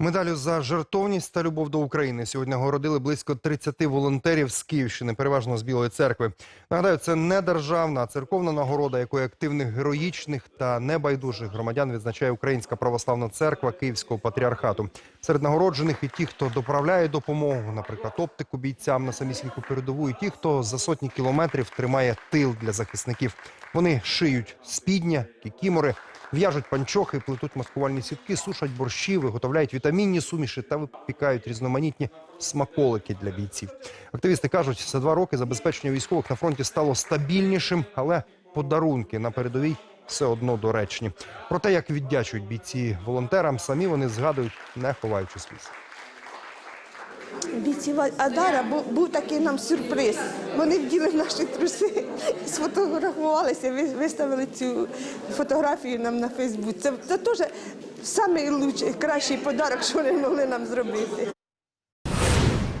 Медалю за жертовність та любов до України сьогодні нагородили близько 30 волонтерів з Київщини, переважно з Білої церкви. Нагадаю, це не державна, а церковна нагорода, якої активних героїчних та небайдужих громадян відзначає Українська православна церква Київського патріархату. Серед нагороджених і ті, хто доправляє допомогу, наприклад, оптику бійцям на самісіньку передову, і ті, хто за сотні кілометрів тримає тил для захисників. Вони шиють спідня, кікімори, В'яжуть панчохи, плетуть маскувальні сітки, сушать борщі, виготовляють вітамінні суміші та випікають різноманітні смаколики для бійців. Активісти кажуть, за два роки забезпечення військових на фронті стало стабільнішим, але подарунки на передовій все одно доречні. Про те, як віддячують бійці волонтерам, самі вони згадують, не ховаючи сліз. Бійців Адара був такий нам сюрприз. Вони вділи наші труси, сфотографувалися, виставили цю фотографію нам на Фейсбук. Це, це теж найкращий подарок, що вони могли нам зробити.